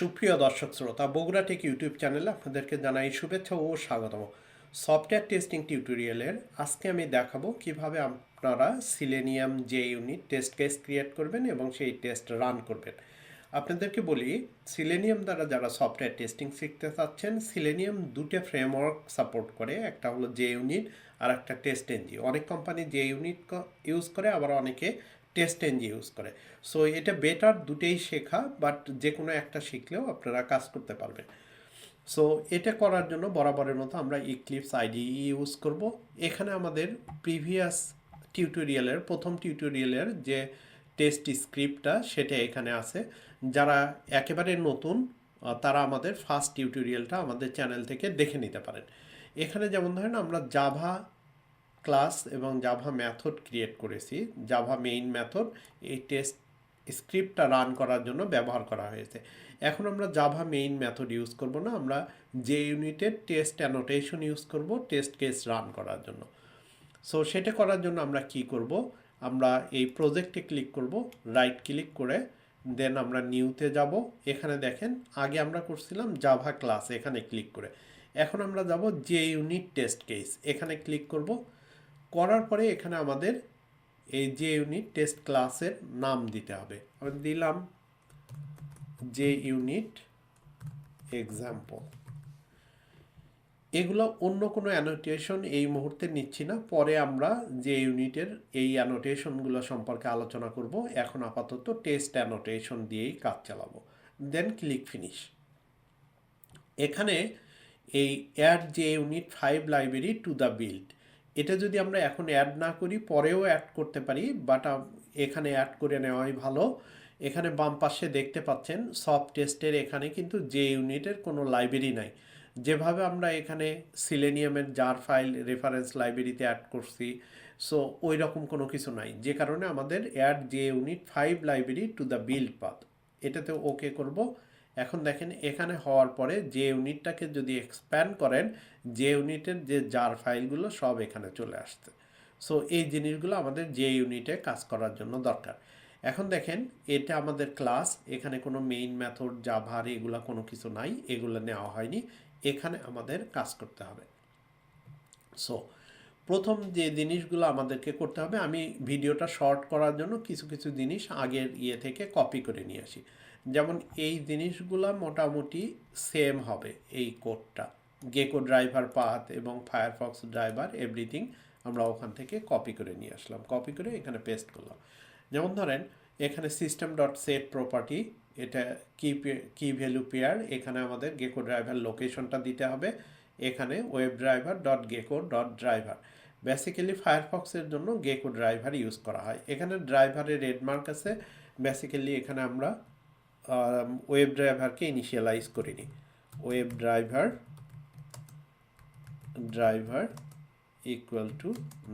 সুপ্রিয় দর্শক শ্রোতা, বগুড়া টেক ইউটিউব চ্যানেলে আপনাদেরকে জানাই শুভেচ্ছা ও স্বাগতম। সফটওয়্যার টেস্টিং টিউটোরিয়ালের আজকে আমি দেখাবো কীভাবে আপনারা সিলেনিয়াম যে ইউনিট টেস্ট কেস ক্রিয়েট করবেন এবং সেই টেস্ট রান করবেন। আপনাদেরকে বলি, সিলেনিয়াম দ্বারা যারা সফটওয়্যার টেস্টিং শিখতে চাচ্ছেন, সিলেনিয়াম দুটো ফ্রেমওয়ার্ক সাপোর্ট করে, একটা হলো জে ইউনিট আর একটা টেস্ট এনজি অনেক কোম্পানি জে ইউনিট ইউজ করে, আবার অনেকে টেস্ট এনজি ইউজ করে। সো এটা বেটার দুটেই শেখা বাট যে কোনো একটা শিখলেও আপনারা কাজ করতে পারবেন। সো এটা করার জন্য বরাবরের মতো আমরা ইক্লিপস আইডি ইউজ করব। এখানে আমাদের প্রিভিয়াস টিউটোরিয়ালের প্রথম টিউটোরিয়ালের যে টেস্ট স্ক্রিপ্টটা সেটা এখানে আছে। যারা একেবারে নতুন তারা আমাদের ফার্স্ট টিউটোরিয়ালটা আমাদের চ্যানেল থেকে দেখে নিতে পারেন। এখানে যেমন ধরেন আমরা জাভা ক্লাস এবং জাভা মেথড ক্রিয়েট করেছি। জাভা মেইন মেথড এই টেস্ট স্ক্রিপ্টটা রান করার জন্য ব্যবহার করা হয়েছে। এখন আমরা জাভা মেইন মেথড ইউজ করব না, আমরা যে ইউনিটের টেস্ট অ্যানোটেশন ইউজ করব টেস্ট কেস রান করার জন্য। সো সেটা করার জন্য আমরা কি করব? আমরা এই প্রজেক্টে ক্লিক করব রাইট ক্লিক করে দেন আমরা নিউতে যাব। এখানে দেখেন, আগে আমরা করছিলাম জাভা ক্লাস এখানে ক্লিক করে। এখন আমরা যাব যে ইউনিট টেস্ট কেস এখানে ক্লিক করব। করার পরে এখানে আমাদের এই যে ইউনিট টেস্ট ক্লাসের নাম দিতে হবে। আমি দিলাম যে ইউনিট এক্সাম্পল এগুলো অন্য কোনো অ্যানোটেশন এই মুহূর্তে নিচ্ছি না। পরে আমরা যে ইউনিটের এই অ্যানোটেশনগুলো সম্পর্কে আলোচনা করব, এখন আপাতত টেস্ট অ্যানোটেশন দিয়েই কাজ চালাবো। দেন ক্লিক ফিনিশ এখানে এই add JUnit five library to the build এটা যদি আমরা এখন অ্যাড না করি, পরেও অ্যাড করতে পারি বাট এখানে অ্যাড করে নেওয়াই ভালো। এখানে বাম পাশে দেখতে পাচ্ছেন সব টেস্টের এখানে কিন্তু যে ইউনিটের কোনো লাইব্রেরি নাই। যেভাবে আমরা এখানে সিলেনিয়ামের জার ফাইল রেফারেন্স লাইব্রেরিতে অ্যাড করছি সো ওই রকম কোনো কিছু নাই। যে কারণে আমাদের add JUnit five library to the build path এটাতে ওকে করব। এখন দেখেন, এখানে হওয়ার পরে যে ইউনিটটাকে যদি এক্সপ্যান্ড করেন, যে ইউনিটের যে জার ফাইলগুলো সব এখানে চলে আসছে। সো এই জিনিসগুলো আমাদের যে ইউনিটে কাজ করার জন্য দরকার। এখন দেখেন, এটা আমাদের ক্লাস এখানে কোনো মেইন মেথড জাভার, এগুলো কোনো কিছু নাই, এগুলো নেওয়া হয়নি। এখানে আমাদের কাজ করতে হবে। সো প্রথম যে জিনিসগুলো আমাদেরকে করতে হবে, আমি ভিডিওটা শর্ট করার জন্য কিছু কিছু জিনিস আগের ইয়ে থেকে কপি করে নিয়ে আসি। যেমন এই জিনিসগুলো মোটামুটি সেম হবে এই কোডটা গেকো ড্রাইভার পাথ এবং ফায়ারফক্স ড্রাইভার এভরিথিং আমরা ওখান থেকে কপি করে নিয়ে আসলাম। কপি করে এখানে পেস্ট করলাম। যেমন ধরেন, এখানে সিস্টেম ডট সেট প্রপার্টি এটা কি কি ভ্যালু পেয়ার এখানে আমাদের গেকো ড্রাইভার লোকেশনটা দিতে হবে। এখানে web driver dot gecko dot driver basically ফায়ারফক্সের জন্য গেকো ড্রাইভার ইউজ করা হয়। এখানে ড্রাইভারের রেডমার্ক আছে। বেসিক্যালি এখানে আমরা ওয়েব ড্রাইভারকে ইনিশিয়ালাইজ করিনি। Web driver driver equal to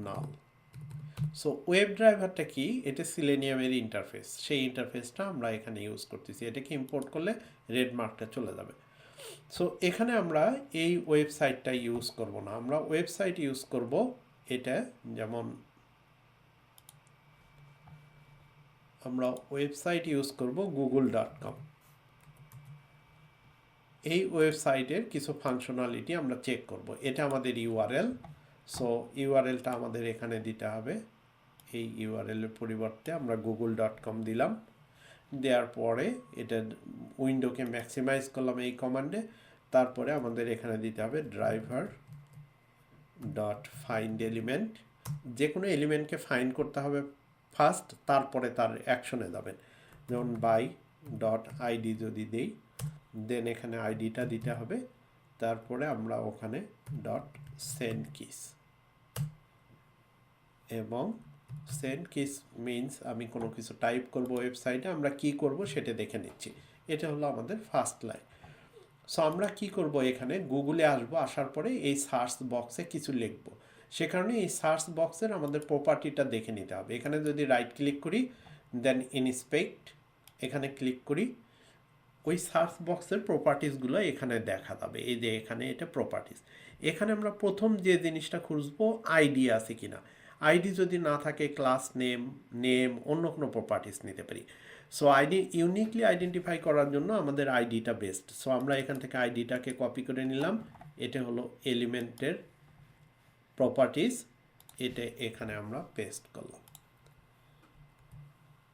null so web ড্রাইভারটা কি? এটা সিলেনিয়ামের ইন্টারফেস সেই ইন্টারফেসটা আমরা এখানে ইউজ করতেছি। এটাকে ইম্পোর্ট করলে রেড মার্কটা চলে যাবে। সো এখানে আমরা এই ওয়েবসাইটটা ইউজ করব না। আমরা ওয়েবসাইট ইউজ করব এটা যেমন আমরা ওয়েবসাইট ইউজ করব গুগল ডট কম এই ওয়েবসাইটের কিছু ফাংশনালিটি আমরা চেক করব। এটা আমাদের ইউআরএল সো ইউআরএলটা আমাদের এখানে দিতে হবে। এই ইউআরএলের পরিবর্তে আমরা গুগল ডট কম দিলাম। দেওয়ার পরে এটা উইন্ডোকে ম্যাক্সিমাইজ করলাম এই কমান্ডে তারপরে আমাদের এখানে দিতে হবে ড্রাইভার ডট ফাইন্ড এলিমেন্ট যে কোনো এলিমেন্টকে ফাইন্ড করতে হবে ফার্স্ট, তারপরে তার অ্যাকশনে যাবেন যেমন বাই ডট আইডি যদি দেই, দেন এখানে আইডিটা দিতে হবে। তারপরে আমরা ওখানে ডট সেন্ড কিস। এবং সেন্ড কিস মিনস আমি কোনো কিছু টাইপ করব ওয়েবসাইটে, আমরা কি করব সেটা দেখে নিচ্ছি। এটা হলো আমাদের ফার্স্ট লাইন। সো আমরা কি করব এখানে? গুগলে আসব, আসার পরে এই সার্চ বক্সে কিছু লিখব। সে কারণে এই সার্চ বক্সের আমাদের প্রপার্টিটা দেখে নিতে হবে। এখানে যদি রাইট ক্লিক করি দেন ইনস্পেক্ট এখানে ক্লিক করি, ওই সার্চ বক্সের প্রপার্টিসগুলো এখানে দেখা যাবে। এই যে এখানে এটা প্রপার্টিস এখানে আমরা প্রথম যে জিনিসটা খুঁজবো আইডি আছে কিনা। আইডি যদি না থাকে ক্লাস নেম নেম অন্য কোনো প্রপার্টিস নিতে পারি। সো আইডি ইউনিকলি আইডেন্টিফাই করার জন্য আমাদের আইডিটা বেস্ট সো আমরা এখান থেকে আইডিটাকে কপি করে নিলাম। এটা হলো এলিমেন্টের প্রপার্টিজ এটা এখানে আমরা পেস্ট করলাম।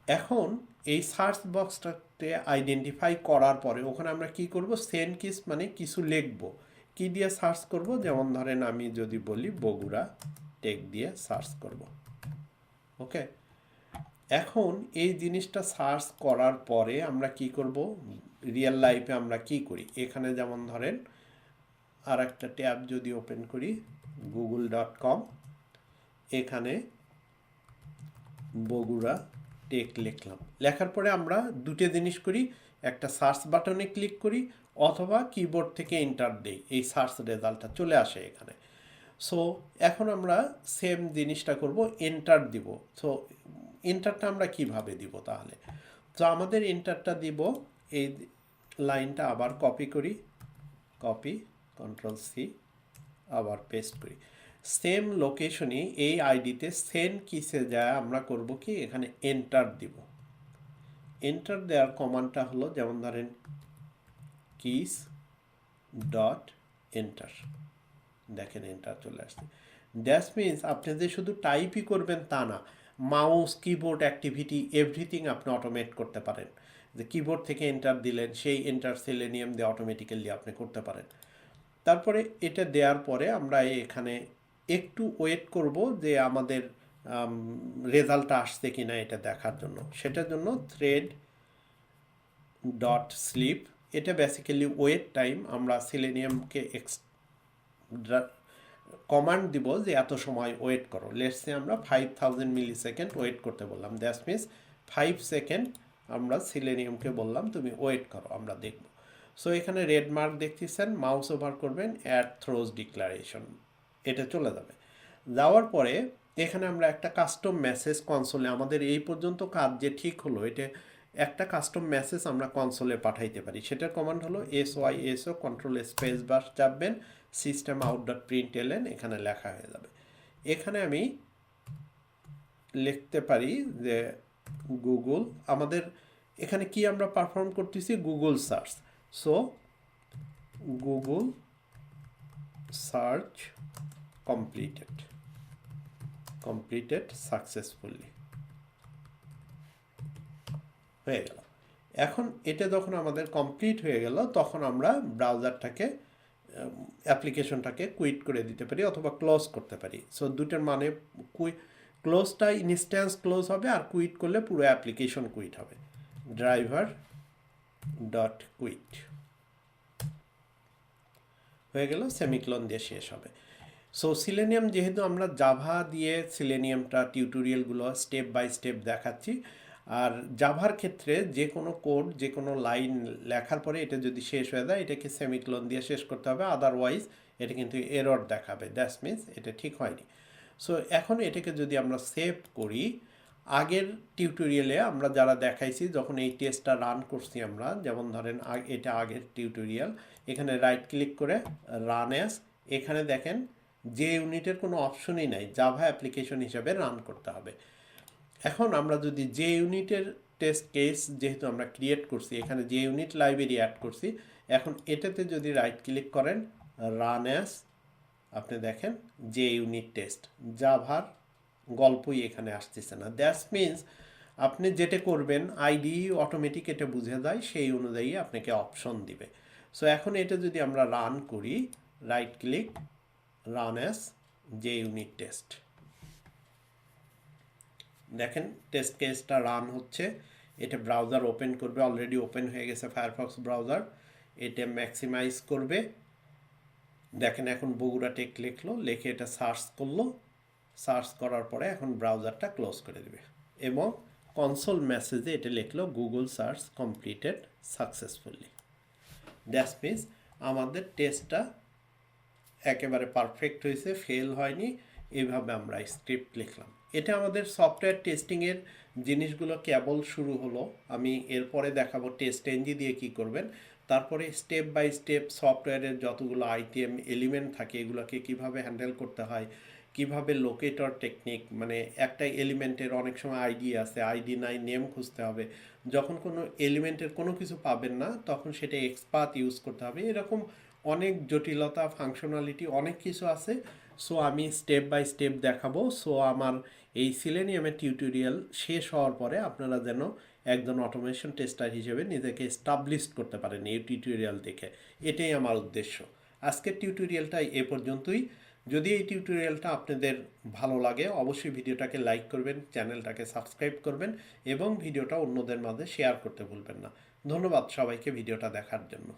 এখন এই সার্চ বক্সটাতে আইডেন্টিফাই করার পরে ওখানে আমরা কি করব? সেন্ড কিস মানে কিছু লিখব। কি দিয়ে সার্চ করব? যেমন ধরেন আমি যদি বলি বগুড়া টেক দিয়ে সার্চ করব। ওকে? এখন এই জিনিসটা সার্চ করার পরে আমরা কি করব? রিয়েল লাইফে আমরা কি করি? এখানে যেমন ধরেন আর একটা ট্যাব যদি ওপেন করি গুগল ডট কম এখানে বগুড়া টেক লিখলাম। লেখার পরে আমরা দুটো জিনিস করি, একটা সার্চ বাটনে ক্লিক করি, অথবা কিবোর্ড থেকে এন্টার দেই, এই সার্চ রেজাল্টটা চলে আসে এখানে। সো এখন আমরা সেম জিনিসটা করব এন্টার দিব। সো এন্টারটা আমরা কীভাবে দিব তাহলে? তো আমাদের এন্টারটা দিব, এই লাইনটা আবার কপি করি কপি কন্ট্রোল সি আবার পেস্ট করি। সেম লোকেশনই এই আইডিতে সেন কিসে যায় আমরা করব কি? এখানে এন্টার দিব। এন্টার দেওয়ার কমান্ডটা হলো যেমন ধরেন কিস ডট এন্টার দেখেন এন্টার চলে আসছে। দ্যাট মিনস আপনি যে শুধু টাইপই করবেন তা না মাউস কিবোর্ড অ্যাক্টিভিটি এভরিথিং আপনি অটোমেট করতে পারেন। যে কিবোর্ড থেকে এন্টার দিলেন, সেই এন্টার সেলেনিয়াম দিয়ে অটোমেটিক্যালি আপনি করতে পারেন। তারপরে এটা দেওয়ার পরে আমরা এখানে একটু ওয়েট করব যে আমাদের রেজাল্টটা আসছে কি না এটা দেখার জন্য। সেটার জন্য থ্রেড ডট স্লিপ এটা বেসিক্যালি ওয়েট টাইম আমরা সিলেনিয়ামকে এক্স কমান্ড দিব যে এত সময় ওয়েট করো। লেটসে আমরা five thousand millisecond wait করতে বললাম। দ্যাট মিনস ফাইভ সেকেন্ড আমরা সিলেনিয়ামকে বললাম, তুমি ওয়েট করো, আমরা দেখব। সো এখানে রেড মার্ক দেখতেছেন মাউস ওভার করবেন অ্যাড থ্রোজ ডিক্লারেশন এটা চলে যাবে। যাওয়ার পরে, এখানে আমরা একটা কাস্টম মেসেজ কনসোলে আমাদের এই পর্যন্ত কাজ যে ঠিক হলো, এটা একটা কাস্টম মেসেজ আমরা কনসোলে পাঠাইতে পারি। সেটার কমান্ড হলো S Y S O control space বাস চাপবেন system out dot print L N এখানে লেখা হয়ে যাবে। এখানে আমি লিখতে পারি যে গুগল আমাদের এখানে কি আমরা পারফর্ম করতেছি? Google search so Google search completed. Completed successfully. হয়ে গেল। এখন এটা যখন আমাদের কমপ্লিট হয়ে গেল, তখন আমরা ব্রাউজারটাকে অ্যাপ্লিকেশনটাকে কুইট করে দিতে পারি অথবা ক্লোজ করতে পারি। সো দুটোর মানে ক্লোজটা ইনস্ট্যান্স ক্লোজ হবে আর কুইট করলে পুরো অ্যাপ্লিকেশন কুইট হবে। ড্রাইভার ডট কুইট হয়ে গেল, সেমিক্লোন দিয়ে শেষ হবে। সো সিলেনিয়াম যেহেতু আমরা জাভা দিয়ে সিলেনিয়ামটা টিউটোরিয়ালগুলো স্টেপ বাই স্টেপ দেখাচ্ছি, আর জাভার ক্ষেত্রে যে কোনো কোড যে কোনো লাইন লেখার পরে এটা যদি শেষ হয়ে যায়, এটাকে সেমিক্লোন দিয়ে শেষ করতে হবে। আদারওয়াইজ এটা কিন্তু এরর দেখাবে। দ্যাটস মিনস এটা ঠিক হয়নি। সো এখন এটাকে যদি আমরা সেভ করি আগের টিউটোরিয়ালে আমরা যারা দেখাইছি, যখন এই টেস্টটা রান করছি আমরা, যেমন ধরেন এটা আগের টিউটোরিয়াল এখানে রাইট ক্লিক করে রান অ্যাস এখানে দেখেন যে ইউনিটের কোনো অপশনই নাই জাভা অ্যাপ্লিকেশন হিসাবে রান করতে হবে। এখন আমরা যদি যে ইউনিটের টেস্ট কেস যেহেতু আমরা ক্রিয়েট করছি, এখানে যে ইউনিট লাইব্রেরি অ্যাড করছি, এখন এটাতে যদি রাইট ক্লিক করেন রান অ্যাস আপনি দেখেন যে ইউনিট টেস্ট জাভার গল্পই এখানে আসতেছে না। দ্যাটস মিনস আপনি যেটা করবেন আইডি অটোমেটিক এটা বুঝে যায় সেই অনুযায়ী আপনাকে অপশন দিবে। সো এখন এটা যদি আমরা রান করি রাইট ক্লিক রান অ্যাস যে ইউনিট টেস্ট দেখেন টেস্ট কেসটা রান হচ্ছে। এটা ব্রাউজার ওপেন করবে অলরেডি ওপেন হয়ে গেছে ফায়ারফক্স ব্রাউজার এটা ম্যাক্সিমাইজ করবে। দেখেন, এখন বগুড়া টেক লিখলো লিখে এটা সার্চ করল। সার্চ করার পরে এখন ব্রাউজারটা ক্লোজ করে দেবে। এবং কনসোল মেসেজে এটা লিখলো Google search completed successfully. That's means আমাদের টেস্টটা একেবারে পারফেক্ট হয়েছে, ফেল হয়নি, এভাবে আমরা স্ক্রিপ্ট লিখলাম। এটা আমাদের সফটওয়্যার টেস্টিংয়ের জিনিসগুলো কেবল শুরু হলো। আমি এরপরে দেখাবো টেস্ট এনজি দিয়ে কি করবেন। তারপরে স্টেপ বাই স্টেপ সফটওয়্যারের যতগুলো আইটেম এলিমেন্ট থাকে, এগুলোকে কীভাবে হ্যান্ডেল করতে হয় কীভাবে লোকেটর টেকনিক মানে একটা এলিমেন্টের অনেক সময় আইডি আছে আইডি নাই নেম খুঁজতে হবে। যখন কোনো এলিমেন্টের কোনো কিছু পাবেন না, তখন সেটা এক্সপাথ ইউজ করতে হবে। এরকম অনেক জটিলতা ফাংশনালিটি অনেক কিছু আছে। সো আমি স্টেপ বাই স্টেপ দেখাবো। সো আমার এই সিলেনিয়ামের টিউটোরিয়াল শেষ হওয়ার পরে আপনারা যেন একজন অটোমেশন টেস্টার হিসেবে নিজেকে এস্টাবলিশ করতে পারেন এই টিউটোরিয়াল দেখে। এটাই আমার উদ্দেশ্য। আজকের টিউটোরিয়ালটা এ পর্যন্তই। যদি এই টিউটোরিয়ালটা আপনাদের ভালো লাগে, অবশ্যই ভিডিওটাকে লাইক করবেন চ্যানেলটাকে সাবস্ক্রাইব করবেন এবং ভিডিওটা অন্যদের মাঝে শেয়ার করতে ভুলবেন না। ধন্যবাদ সবাইকে ভিডিওটা দেখার জন্য।